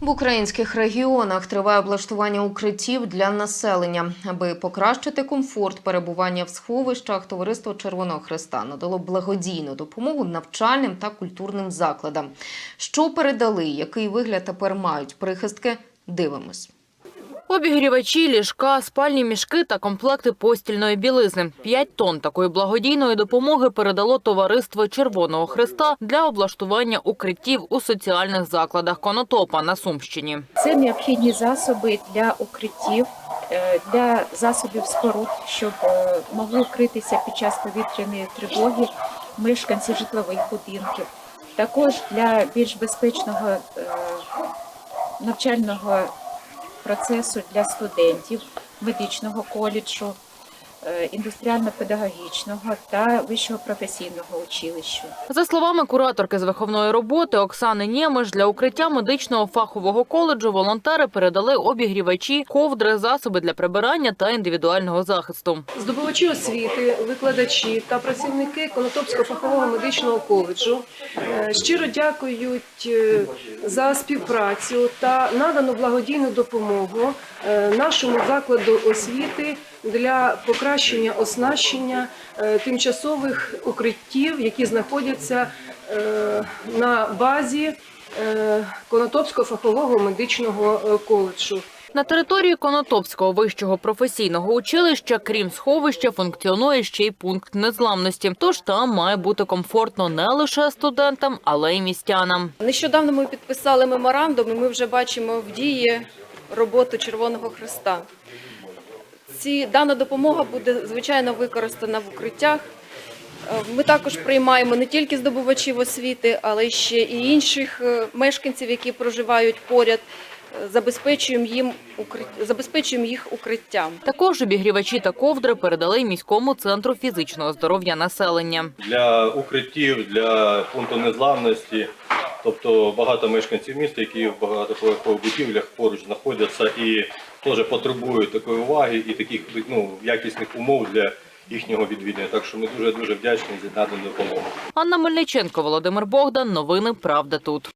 В українських регіонах триває облаштування укриттів для населення. Аби покращити комфорт перебування в сховищах, товариство Червоного Христа надало благодійну допомогу навчальним та культурним закладам. Що передали, який вигляд тепер мають прихистки, дивимось. Обігрівачі, ліжка, спальні мішки та комплекти постільної білизни. П'ять тонн такої благодійної допомоги передало товариство Червоного Христа для облаштування укриттів у соціальних закладах Конотопа на Сумщині. Це необхідні засоби для укриттів, е, для засобів споруд, щоб е, могли укритися під час повітряної тривоги мешканці житлових будинків. Також для більш безпечного е, навчального процесу для студентів медичного коледжу, індустріально-педагогічного та вищого професійного училища. За словами кураторки з виховної роботи Оксани Нємеш, для укриття медичного фахового коледжу волонтери передали обігрівачі, ковдри, засоби для прибирання та індивідуального захисту. Здобувачі освіти, викладачі та працівники Конотопського фахового медичного коледжу е, щиро дякують е, за співпрацю та надану благодійну допомогу е, нашому закладу освіти для покращення оснащення е, тимчасових укриттів, які знаходяться е, на базі е, Конотопського фахового медичного коледжу. На території Конотопського вищого професійного училища, крім сховища, функціонує ще й пункт незламності. Тож там має бути комфортно не лише студентам, але й містянам. Нещодавно ми підписали меморандум, і ми вже бачимо в дії роботу Червоного Христа. Ці дана допомога буде звичайно використана в укриттях. Е, Ми також приймаємо не тільки здобувачів освіти, але ще і інших е, мешканців, які проживають поряд. Е, Забезпечуємо їм забезпечуємо їх укриттям. Також обігрівачі та ковдри передали міському центру фізичного здоров'я населення. для укриттів, для пункту незламності. Тобто багато мешканців міста, які в багатоповерхових будівлях поруч знаходяться і теж потребують такої уваги і таких ну, якісних умов для їхнього відвідування. Так що ми дуже дуже вдячні за надану допомогу. Анна Мельниченко, Володимир Богдан. Новини Правда тут.